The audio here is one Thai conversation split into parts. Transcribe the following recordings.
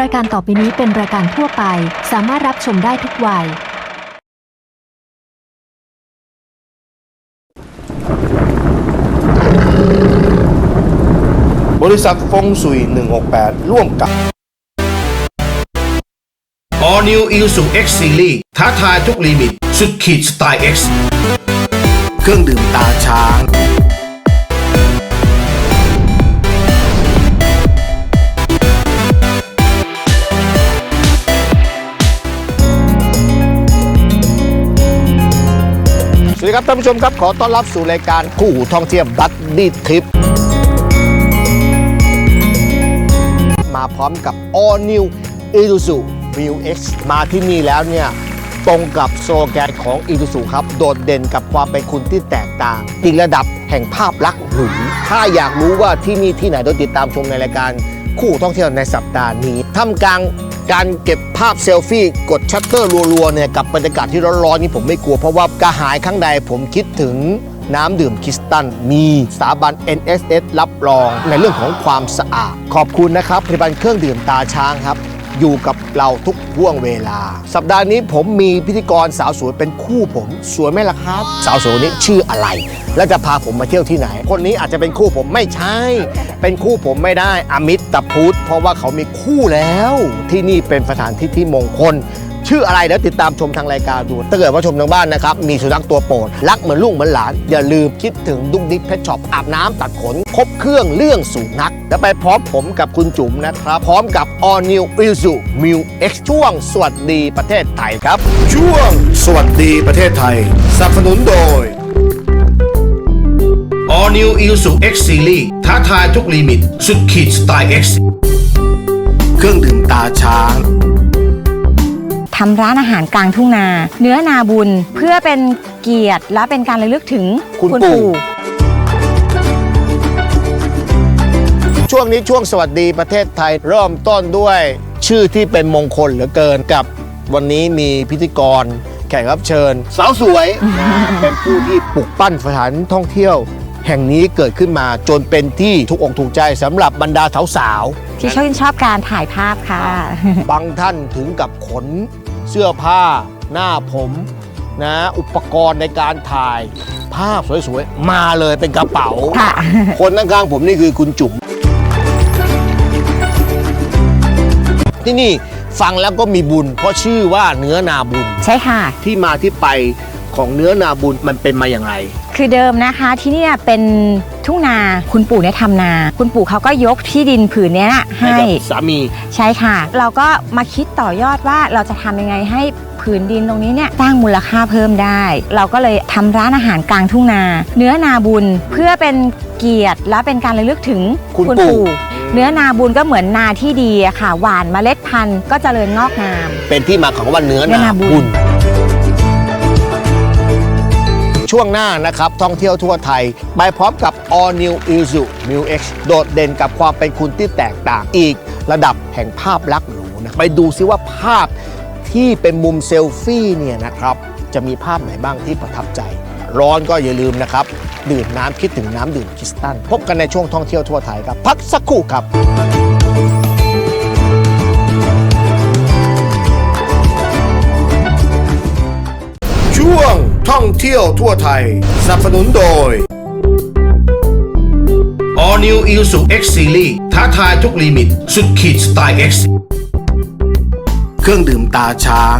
รายการต่อไปนี้เป็นรายการทั่วไป สามารถรับชมได้ทุกวัย บริษัทฟงสุย 168 ร่วมกับ All New Isuzu X Series ท้าทายทุกลิมิต สุดขีดสไตล์ X เครื่องดื่มตาช้าง วัสดีครับท่านผู้ชมครับขอต้อนรับสู่รายการคู่หูท่องเที่ยวบัตดี้ทริปมาพร้อมกับ All New Isuzu Mu X มาที่นี่แล้วเนี่ย ตรงกับโซแกนของ Isuzu ครับ โดดเด่นกับความเป็นคุณที่แตกต่างอีกระดับแห่งภาพลักษณ์หรูถ้าอยากรู้ว่าที่นี่ที่ไหนโดยติดตามชมในรายการคู่ท่องเที่ยวในสัปดาห์นี้ท่ามกลาง การเก็บภาพเซลฟี่กดชัตเตอร์รัวๆเนี่ยกับบรรยากาศที่ร้อนๆนี่ผมไม่กลัว เพราะว่ากระหายข้างในผมคิดถึงน้ำดื่มคิสตัน มีสถาบัน NSS รับรองในเรื่องของความสะอาด ขอบคุณนะครับผลิตภัณฑ์เครื่องดื่มตาช้างครับ อยู่กับเราทุกห่วงเวลา สัปดาห์นี้ผมมีพิธีกรสาวสวยเป็นคู่ผม สวยไหมล่ะครับ สาวสวยนี้ชื่ออะไร และจะพาผมมาเที่ยวที่ไหน คนนี้อาจจะเป็นคู่ผมไม่ใช่ เป็นคู่ผมไม่ได้อมิตรพุธเพราะว่าเขามีคู่แล้ว ที่นี่เป็นสถานที่ที่มงคล ชื่ออะไรเดี๋ยวติดตามชมทางรายการดู ถ้าเกิดว่าชมทางบ้านนะครับ มีสุนัขตัวโปรด รักเหมือนลูกเหมือนหลาน อย่าลืมคิดถึงดุ๊กดิ๊กเพชช็อปอาบน้ำตัดขน ครบเครื่องเรื่องสูนักแล้วไปพร้อมผมกับคุณจุ๋มนะครับ พร้อมกับ All New Isuzu Mu X ช่วงสวัสดีประเทศไทยครับ ช่วงสวัสดีประเทศไทยสนับสนุนโดย All New i s u X Series ท้าทายทุกลิมิต สุดขีดสไตล์ X เครื่องดื่มตาช้าง ทำร้านอาหารกลางทุ่งนา เนื้อนาบุญเพื่อเป็นเกียรติและเป็นการระลึกถึงคุณปู่ ช่วงนี้ช่วงสวัสดีประเทศไทยเริ่มต้นด้วยชื่อที่เป็นมงคลเหลือเกินกับวันนี้มีพิธีกร แขกรับเชิญ สาวสวย เป็นผู้ที่ปลุกปั้นสถานท่องเที่ยว แห่งนี้เกิดขึ้นมาจนเป็นที่ถูกอกถูกใจสำหรับบรรดาสาวๆ ที่ชอบชอบการถ่ายภาพค่ะ บางท่านถึงกับขน เสื้อผ้า หน้าผมนะอุปกรณ์ในการถ่าย ภาพสวยๆ มาเลยเป็นกระเป๋า ค่ะ คนข้างๆผมนี่คือคุณจุ๋มที่นี่ฟังแล้วก็มีบุญ เพราะชื่อว่าเนื้อนาบุญ ใช่ค่ะ ที่มาที่ไป ของเนื้อนาบุญมันเป็นมาอย่างไร คือเดิมนะคะที่เนี่ยเป็นทุ่งนาคุณปู่เนี่ยทำนา คุณปู่เขาก็ยกที่ดินผืนเนี้ยให้กับสามี ใช่ค่ะ เราก็มาคิดต่อยอดว่าเราจะทำยังไงให้ผืนดินตรงนี้เนี่ยสร้างมูลค่าเพิ่มได้ เราก็เลยทำร้านอาหารกลางทุ่งนา เนื้อนาบุญเพื่อเป็นเกียรติและเป็นการระลึกถึงคุณปู่ เนื้อนาบุญก็เหมือนนาที่ดีอะค่ะ หวานเมล็ดพันธุ์ก็เจริญงอกงาม เป็นที่มาของคำว่าเนื้อเนื้อนานาบุบุญ ช่วงหน้านะครับ ท่องเที่ยวทั่วไทย ไปพร้อมกับ All New Isuzu Mu X โดดเด่นกับความเป็นคุณที่แตกต่างอีก ระดับแห่งภาพลักษณ์หรูนะไปดูซิว่าภาพที่เป็นมุมเซลฟี่เนี่ยนะครับ จะมีภาพไหนบ้างที่ประทับใจ ร้อนก็อย่าลืมนะครับ ดื่มน้ำคิดถึงน้ำดื่มคริสตัลพบกันในช่วงท่องเที่ยวทั่วไทยครับ พักสักครู่ครับ เที่ยวทั่วไทย สนับสนุนโดย All New Isuzu X Series ท้าทายทุกลิมิต สุดขีดสไตล์ X เครื่องดื่มตาช้าง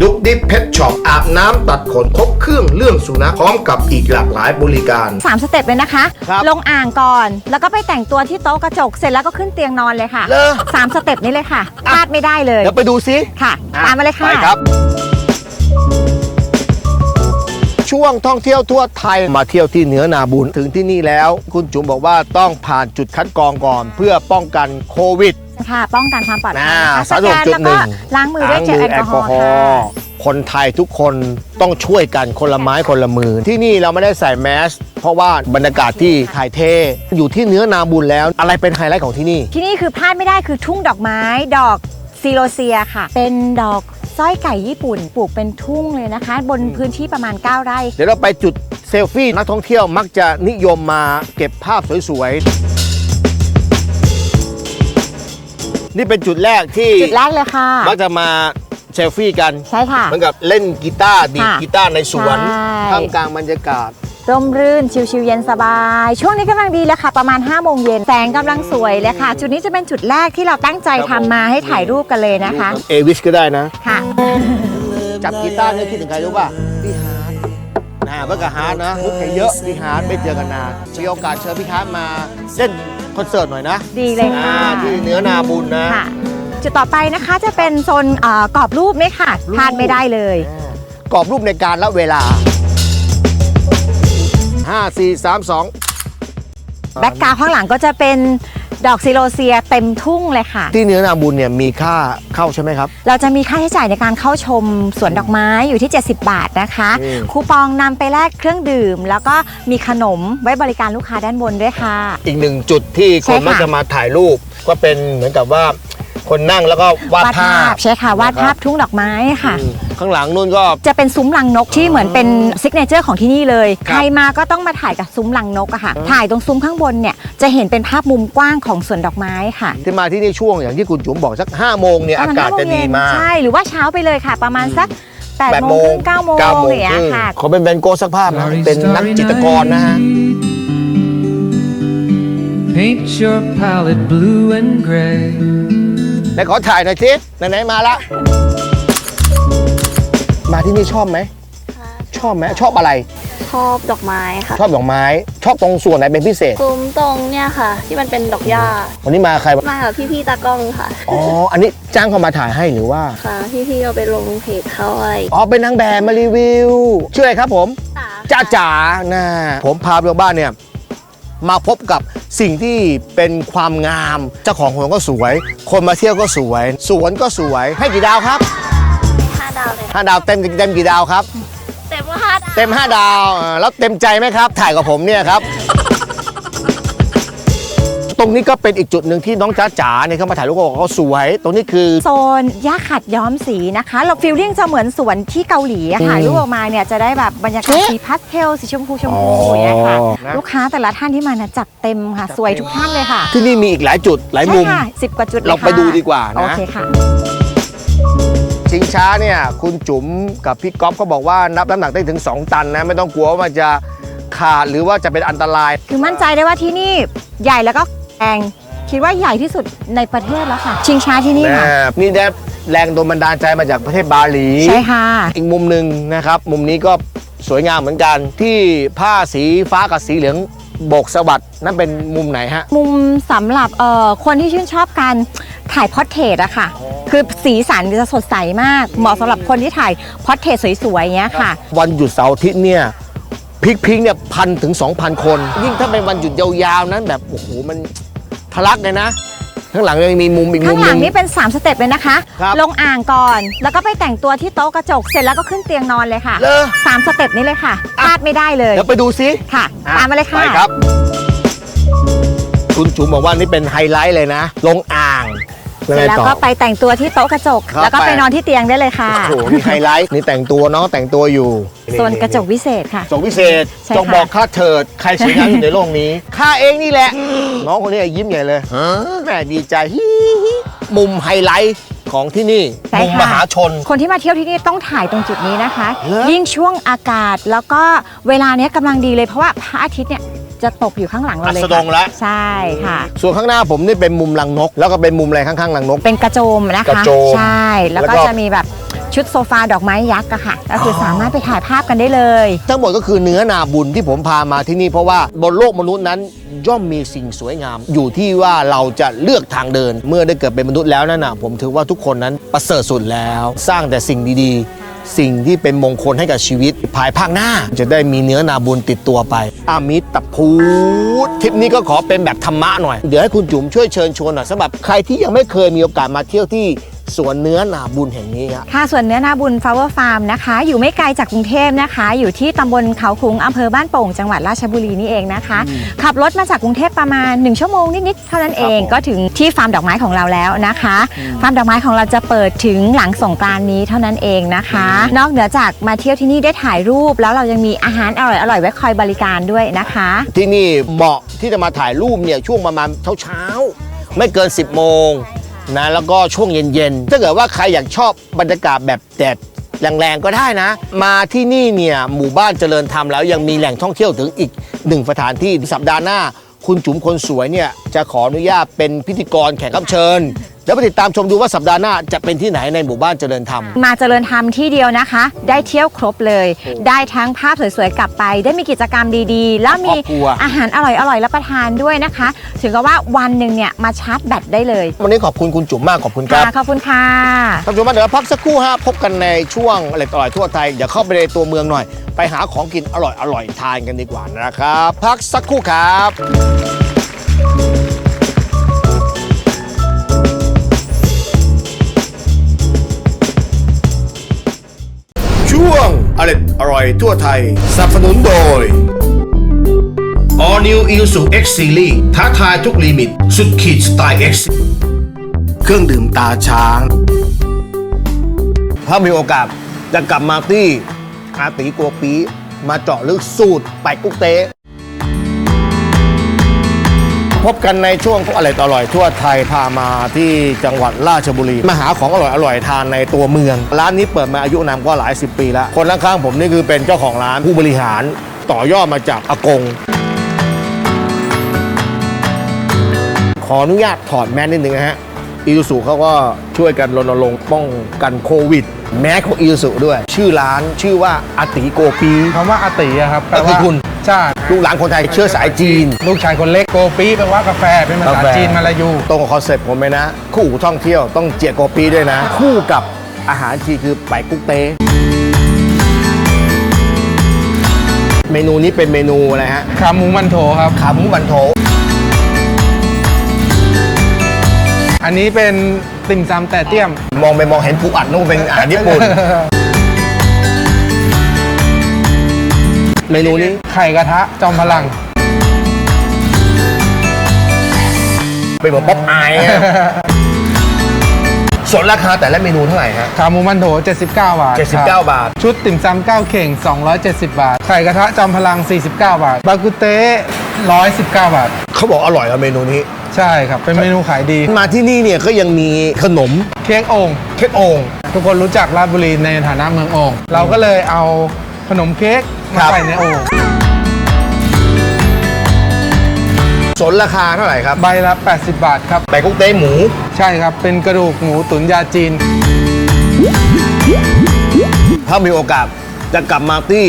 ดุกดิบเพชช็อปอาบน้ำตัดขนครบเครื่องเรื่องสุนัขพร้อมกับอีกหลากหลายบริการสามสเต็ปเลยนะคะ ครับ ลงอ่างก่อน แล้วก็ไปแต่งตัวที่โต๊ะกระจก เสร็จแล้วก็ขึ้นเตียงนอนเลยค่ะเหรอสามสเต็ปนี้เลยค่ะพลาดไม่ได้เลย เดี๋ยวไปดูซิ ค่ะ ตามมาเลยค่ะ ไปครับ ช่วงท่องเที่ยวทั่วไทยมาเที่ยวที่เหนือนาบุญถึงที่นี่แล้ว คุณจุ๋มบอกว่าต้องผ่านจุดคัดกรองก่อน เพื่อป้องกันโควิดค่ะ ป้องกันความปลอดภัยอ่านะคะสสาแกธารณนจุดแล้วหนึ่ก็งล้างมือด้วยเจลแอลกอฮอล์ค่ะคนไทยทุกคนต้องช่วยกันคนละไม้คนละมือ ที่นี่เราไม่ได้ใส่แมสเพราะว่าบรรยากาศที่ถ่ายเท อยู่ที่เนื้อนาบุญแล้ว อะไรเป็นไฮไลท์ของที่นี่ ที่นี่คือพลาดไม่ได้คือทุ่งดอกไม้ดอกซีโรเซียค่ะ เป็นดอก สร้อยไก่ญี่ปุ่นปลูกเป็นทุ่งเลยนะคะ บนพื้นที่ประมาณ 9 ไร่ เดี๋ยวเราไปจุดเซลฟี่นักท่องเที่ยวมักจะนิยมมาเก็บภาพสวยๆ นี่เป็นจุดแรกที่จุดแรกเลยค่ะ มักจะมาเซลฟี่กัน ใช่ค่ะ เหมือนกับเล่นกีตาร์ดีดค่ะกีตาร์ในสวนใช่ท่ามกลางบรรยากาศ ร่มรื่นชิวๆเย็นสบาย ช่วงนี้กำลังดีเลยค่ะ ประมาณ5โมงเย็นแสงกำลังสวยเลยค่ะ จุดนี้จะเป็นจุดแรกที่เราตั้งใจครับผมทำมาให้ถ่ายรูปกันเลยนะคะ เอวิสก็ได้นะ ค่ะ จับกีตาร์เนี่ยคิดถึงใครรู้ป่ะพี่ฮาร์ดนะเมื่อกับฮาร์ดนะมุกแกเยอะพี่ฮาร์ดไม่เจอกันนานมีโอกาสเชิญพี่ฮาร์ดมาเล่นคอนเสิร์ตหน่อยนะดีเลยค่ะอ่าที่เนื้อนาบุญนะค่ะ จุดต่อไปนะคะจะเป็นโซนเอ่อกรอบรูปนี่ค่ะรูปพลาดไม่ได้เลยกรอบรูปในการและเวลา 5 4 3 2 แบ็กกราวด์ข้างหลังก็จะเป็นดอกซิโลเซียเต็มทุ่งเลยค่ะ ที่เนื้อนาบุญเนี่ยมีค่าเข้าใช่ไหมครับ เราจะมีค่าใช้จ่ายในการเข้าชมสวนดอกไม้อยู่ที่ 70 บาทนะคะอืมคูปองนำไปแลกเครื่องดื่ม แล้วก็มีขนมไว้บริการลูกค้าด้านบนด้วยค่ะ อีกหนึ่งจุดที่ใช่คนค่ะมักจะมาถ่ายรูปก็เป็นเหมือนกับว่าคนนั่งแล้วก็วาดภาพใช่ค่ะวาดภาพนะครับทุ่งดอกไม้ค่ะอืม ข้างหลังนู่นก็ จะเป็นซุ้มลังนกที่เหมือนเป็นซิกเนเจอร์ของที่นี่เลยครับ ใครมาก็ต้องมาถ่ายกับซุ้มลังนกอะค่ะ ถ่ายตรงซุ้มข้างบนเนี่ยจะเห็นเป็นภาพมุมกว้างของสวนดอกไม้ค่ะที่มาที่นี่ช่วงอย่างที่คุณจุ๋มบอกสัก5โมงเนี่ยปอาระณกาศจะดีมาก ใช่หรือว่าเช้าไปเลยค่ะ ประมาณสัก8 8โมงครึ่ง9โมง9โมงอย่างเงี้ยครึ่งค่ะ ขอเป็นแบรนด์โกสักภาพนะ Starry, เป็นนัก starry จิตรกรนะฮะ Paint your palette blue and gray. ไหนขอถ่ายหน่อยสิไหนๆมาละ มาที่นี่ชอบไหม ชอบไหมชอบอะไร ชอบดอกไม้ค่ะ ชอบดอกไม้ ชอบตรงส่วนไหนเป็นพิเศษซุ้มตรงเนี่ยค่ะ ที่มันเป็นดอกหญ้า วันนี้มาใครวะมากับพี่ๆตากล้องค่ะ อ๋อ อันนี้จ้างเขามาถ่ายให้หรือว่า ค่ะ พี่ๆเอาไปลงเพจเขาอะไรอ๋อ เป็นนางแบบมารีวิว ชื่ออะไรครับผมจ๋าจ้าจ๋านะผมพาไปบ้านเนี่ยมาพบกับสิ่งที่เป็นความงาม เจ้าของสวนก็สวย คนมาเที่ยวก็สวย สวนก็สวย ให้กี่ดาวครับห้า ดาวเลย ห้าดาวเต็มเต็มกี่ดาวครับ เต็มว่าห้าดาวเต็ม5ดาวอ่าแล้วเต็มใจไหมครับ ถ่ายกับผมเนี่ยครับ ตรงนี้ก็เป็นอีกจุดหนึ่งที่น้องจ้าจ๋าเนี่ยเขามาถ่ายรูปก็บอกว่าเขาสวย ตรงนี้คือ โซนหญ้าขัดย้อมสีนะคะ เราฟิลลิ่งจะเหมือนสวนที่เกาหลีอะค่ะอืมรูปออกมาเนี่ยจะได้แบบบรรยากาศสีพาสเทลสีชมพูชมพูอ๋ออย่างเงี้ยค่ะนะลูกค้าแต่ละท่านที่มานะจัดเต็มค่ะ สวยทุกท่านเลยค่ะที่นี่มีอีกหลายจุดหลายมุม ใช่ค่ะสิบกว่าจุดลยเราไปค่ะดูดีกว่านะ โอเคค่ะชิ งช้าเนี่ยคุณจุ๋มกับพี่ก๊อฟเขาบอกว่านับน้ำหนักได้ถึง 2 ตันนะไม่ต้องกลัวว่ามันจะขาดหรือว่าจะเป็นอันตราย คือมั่นใจได้ว่าที่นี่ใหญ่แล้วก็แรงคิดว่าใหญ่ที่สุดในประเทศแล้วค่ะ ชิงช้าที่นี่ค่ะนี่ได้แรงโดนบันดาลใจมาจากประเทศบาหลี ใช่ค่ะ อีกมุมหนึ่งนะครับ มุมนี้ก็สวยงามเหมือนกันที่ผ้าสีฟ้ากับสีเหลือง โบกสวัสดนั่นเป็นมุมไหนฮะ มุมสำหรับเอ่อคนที่ชื่นชอบการถ่ายพอร์เทรตอะค่ะ คือสีสันจะสดใสมาก เหมาะสำหรับคนที่ถ่ายพอร์เทรตสวยๆอย่างเงี้ยค่ะ วันหยุดเสาร์อาทิตย์เนี่ยพิกพิกเนี่ยพันถึง 2,000 คน ยิ่งถ้าเป็นวันหยุดยาวๆนั้นแบบ โอ้โห มันทะลักเลยนะ ข้างหลังยังมีมุมอีกมุข้ามงหหลันึงงนี่เป็น 3 สเต็ปเลยนะคะ ครับลงอ่างก่อน แล้วก็ไปแต่งตัวที่โต๊ะกระจก เสร็จแล้วก็ขึ้นเตียงนอนเลยค่ะเลอสามสเต็ปนี้เลยค่ะพอะลาดไม่ได้เลยเดี๋ยวไปดูซิค่ะ อะตามมาเลยค่ะ ไปครับ คุณจุ๋มบอกว่านี่เป็นไฮไลท์เลยนะ ลงอ่าง เสร็จแล้วต่อก็ไปแต่งตัวที่โต๊ะกระจก ครับแล้วก็ไปไป นอนที่เตียงได้เลยค่ะ โอ้โหนี่ไฮไลท์นี่แต่งตัวน้องแต่งตัวอยู่โซนกระจกวิเศษค่ะจกพิเศษใช่จงค่ะบอกข้าเถิดใครสวยงามอยู่ในโลกนี้ข้าเองนี่แหละ น้องคนนี้ยิ้มใหญ่เลยแม่ดีใจฮิฮิมุมไฮไลท์ของที่นี่ใช่มุมค่ะมหาชน คนที่มาเที่ยวที่นี่ต้องถ่ายตรงจุดนี้นะคะ เหรอ ยิ่งช่วงอากาศแล้วก็เวลาเนี้ยกำลังดีเลยเพราะว่าพระอาทิตย์เนี่ย จะตกอยู่ข้างหลังเราเลยอัสดงแล้วใช่ค่ะ ส่วนข้างหน้าผมนี่เป็นมุมรังนก แล้วก็เป็นมุมอะไรข้างๆรังนก เป็นกระโจมนะกระคะ โจมใช่ แล้วแล้วก็ก็ จะมีแบบชุดโซฟาดอกไม้ยักษ์อะค่ะ ก็คือออสามารถไปถ่ายภาพกันได้เลย ทั้งหมดก็คือเนื้อนาบุญที่ผมพามาที่นี่ เพราะว่าบนโลกมนุษย์นั้นย่อมมีสิ่งสวยงาม อยู่ที่ว่าเราจะเลือกทางเดิน เมื่อได้เกิดเป็นมนุษย์แล้วนั่นนะผมถือว่าทุกคนนั้นประเสริฐสุดแล้ว สร้างแต่สิ่งดีๆ สิ่งที่เป็นมงคลให้กับชีวิตภายภาคหน้า จะได้มีเนื้อนาบุญติดตัวไป อามิตรพูดทริปนี้ก็ขอเป็นแบบธรรมะหน่อย เดี๋ยวให้คุณจุ๋มช่วยเชิญชวนหน่อยสำหรับใครที่ยังไม่เคยมีโอกาสมาเที่ยวที่ สวนเนื้อนาบุญแห่งนี้ครับค่ะส่วนเนื้อนาบุญ Flower Farm นะคะ อยู่ไม่ไกลจากกรุงเทพนะคะ อยู่ที่ตำบลเขาคุงอำเภอบ้านโป่งจังหวัดราชบุรีนี่เองนะคะ ขับรถมาจากกรุงเทพประมาณ 1 ชั่วโมงนิดๆเท่านั้นเองผมก็ถึงที่ฟาร์มดอกไม้ของเราแล้วนะคะฟาร์มดอกไม้ของเราจะเปิดถึงหลังสงกรานต์นี้เท่านั้นเองนะคะ นอกเหนือจากมาเที่ยวที่นี่ได้ถ่ายรูป แล้วเรายังมีอาหารอร่อยๆไว้คอยบริการด้วยนะคะ ที่นี่เหมาะที่จะมาถ่ายรูปเนี่ยช่วงประมาณเช้าเช้าๆไม่เกิน 10 โมง นะแล้วก็ช่วงเย็นๆถ้าเกิดว่าใครอยากชอบบรรยากาศแบบแดดแรงๆก็ได้นะ มาที่นี่เนี่ยหมู่บ้านเจริญธรรมแล้วยังมีแหล่งท่องเที่ยวถึงอีกหนึ่งสถานที่สัปดาห์หน้า คุณจุ๋มคนสวยเนี่ยจะขออนุญาตเป็นพิธีกรแขกรับเชิญ แล้วไปติดตามชมดูว่าสัปดาห์หน้าจะเป็นที่ไหนในหมู่บ้านเจริญธรรม มาเจริญธรรมที่เดียวนะคะ ได้เที่ยวครบเลย ได้ทั้งภาพสวยๆกลับไป ได้มีกิจกรรมดีๆ แล้วมีครอบครัวอาหารอร่อยๆรับประทานด้วยนะคะ ถึงกับว่าวันหนึ่งเนี่ยมาชาร์จแบตได้เลย วันนี้ขอบคุณคุณจุ๋มมากขอบคุณครับค่ะขอบคุณค่ะท่านผู้ชมมาเดี๋ยวเราพักสักครู่ฮะพบกันในช่วงอร่อยอร่อยทั่วไทยเดี๋ยวเข้าไปในตัวเมืองหน่อย ไปหาของกินอร่อยอร่อยทานกันดีกว่านะครับ พักสักครู่ครับ งอร่อยอร่อยทั่วไทย สนับสนุนโดย All New i s u X Series ท้าทายทุกลิมิต สุดขีดสไตล์ X เครื่องดื่มตาช้าง ถ้ามีโอกาสจะกลับมาที่อาตีกัวปีมาเจาะลึกสูตรไปกุ๊กเต๊ะ พบกันในช่วงอร่อยอร่อยทั่วไทยพามาที่จังหวัดราชบุรีมาหาของอร่อยอร่อยทานในตัวเมือง ร้านนี้เปิดมาอายุนามก็หลายสิบปีแล้ว คนข้างๆผมนี่คือเป็นเจ้าของร้านผู้บริหารต่อยอดมาจากอากง ขออนุญาตถอดแมสนิดนึงนะฮะอีซูซูเขาก็ช่วยกันรณรงค์ป้องกันโควิด แมสของอีซูซูด้วย ชื่อร้านชื่อว่าอาติโกปีคำว่าอาติอะครับแปลก็คือว่าคุณ ใช่ลูกหลานคนไทยเชื้อสายจีน ลูกชายคนเล็กโกปีแปลว่ากาแฟเป็นภาษากาแฟจีนมาลายู ตรงกับคอนเซ็ปต์ผมเลยนะ คู่หูท่องเที่ยวต้องเจียโกปีด้วยนะ คู่กับอาหารจีนคือไปกุ๊กเต้เมนูนี้เป็นเมนูอะไรฮะขาหมูมันโถครับขาหมูบันโถ อันนี้เป็นติ่มซำแต่เตี้ยม มองไปมองเห็นปูอัดนู่นเป็นอาหารญี่ปุ่น เมนูนี้ไข่กระทะจอมพลัง เป็นเหมือนป๊อปอายอะ ส่วนราคาแต่ละเมนูเท่าไหร่ฮะ ขาหมูมันโถ 79 บาท79ครับบาท ชุดติ่มซำ9เข่ง 270 บาท ไข่กระทะจอมพลัง 49 บาท บากุเต้119 บาท เขาบอกอร่อยกับเมนูนี้ ใช่ครับ เป็นเมนูขายดี มาที่นี่เนี่ยก็ยังมีขนมเค้กโอ่งเค้กโอ่งทุกคนรู้จักราชบุรีในฐานะเมืองโอ่งเราก็เลยเอาขนมเค้กค มารับใส่ในโอ่งสนราคาเท่าไหร่ครับ ใบละ 80 บาทครับไปกุ๊กเต้หมู ใช่ครับ เป็นกระดูกหมูตุ๋นยาจีน ถ้ามีโอกาสจะกลับมาที่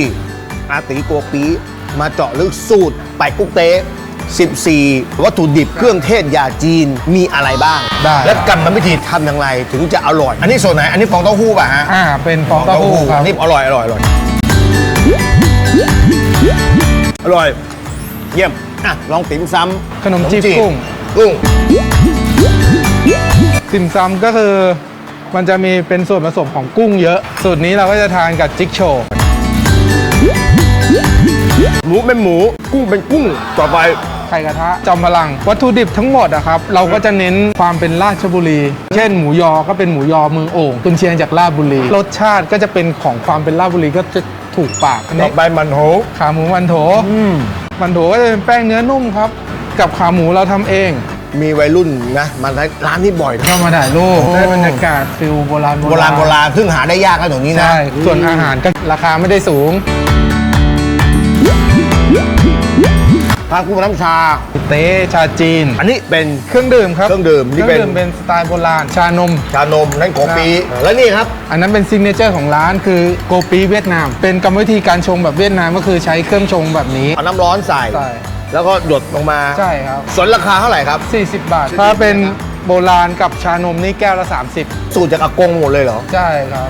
อาติกัวปีมาเจาะลึกสูตรไปกุ๊กเต้ 14 วัตถุดิบเครื่องเทศยาจีนมีอะไรบ้าง ได้ และกรรมวิธีทำอย่างไรถึงจะอร่อย อันนี้ส่วนไหน อันนี้ฟองเต้าหู้ป่ะฮะ อ่า เป็นฟองเต้าหู้ครับนี่อร่อยอร่อยอร่อย อร่อย เยี่ยม อะ ลองติ๋มซ้ำขนมจีบกุ้ง กุ้ง ติ่มซำก็คือมันจะมีเป็นส่วนผสมของกุ้งเยอะ สูตรนี้เราก็จะทานกับจิ๊กโชว์หมูเป็นหมู กุ้งเป็นกุ้ง ต่อไป ไข่กระทะจอมพลัง วัตถุดิบทั้งหมดอะครับ เราก็จะเน้นความเป็นราชบุรี เช่นหมูยอก็เป็นหมูยอเมืองโอ่งกุนเชียงจากราชบุรี รสชาติก็จะเป็นของความเป็นราชบุรีก็จะ ถูกปากอันต่อนี้ไปมันโหขาหมูมันโถ อืมมันโถก็จะเป็นแป้งเนื้อนุ่มครับ กับขาหมูเราทำเองมีวัยรุ่นนะมาร้านนี้บ่อยนะเข้ามาถ่ายรูปโอ้ ได้บรรยากาศฟิลโบราณโบราณโบราณซึ่งหาได้ยากแล้วตรงนี้นะ ใช่ส่วนอาหารก็ราคาไม่ได้สูง ทางกุ้งน้ำชา เต้ชาจีน อันนี้เป็น เครื่องดื่มครับเครื่องดื่มนี่เครื่องเป็นดื่มเป็นสไตล์โบราณ ชานม ชานมนั่นโกปีแล้วนี่ครับ อันนั้นเป็นซิกเนเจอร์ของร้านคือโกปีเวียดนาม เป็นกรรมวิธีการชงแบบเวียดนามก็คือใช้เครื่องชงแบบนี้เอาน้ำร้อนใส่ ใช่แล้วก็หยดลงมาใช่ครับส่วนราคาเท่าไหร่ครับ 40 บาท ถ้าเป็นโบราณกับชานมนี่แก้วละสูตรจากอากงหมดเลยเหรอ30ใช่ครับ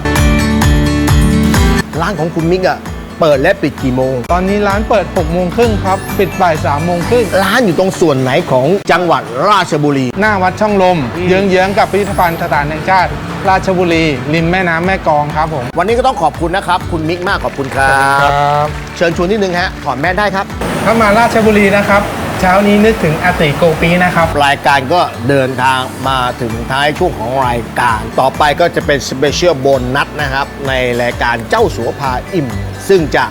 ร้านของคุณมิกอะ เปิดและปิดกี่โมง ตอนนี้ร้านเปิด6โมงครึ่งครับ ปิดบ่าย3โมงครึ่งร้านอยู่ตรงส่วนไหนของจังหวัดราชบุรี หน้าวัดช่องลม เยื้องๆกับพิพิธภัณฑ์สถานแห่งชาติ ราชบุรี ริมแม่น้ำแม่กลองครับผม วันนี้ก็ต้องขอบคุณนะครับ คุณมิกมากขอบคุณครับ เชิญชวนนิดนึงฮะถอนแม่ได้ครับ ถ้ามาราชบุรีนะครับ เช้านี้นึกถึงอาติโกปีนะครับ รายการก็เดินทางมาถึงท้ายช่วงของรายการ ต่อไปก็จะเป็นสเปเชียลโบนัสนะครับ ในรายการเจ้าสัวพาอิ่ม ซึ่งจะ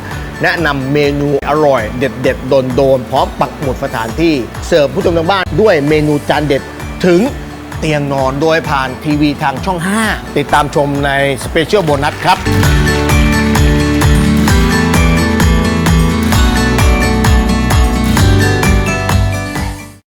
แนะนำเมนูอร่อยเด็ดเด็ดโดนโดนๆพร้อมปักหมุดสถานที่ เสิร์ฟผู้ชมทางบ้านด้วยเมนูจานเด็ดถึงเตียงนอนโดยผ่านทีวีทางช่อง 5 ติดตามชมในสเปเชียลโบนัสครับ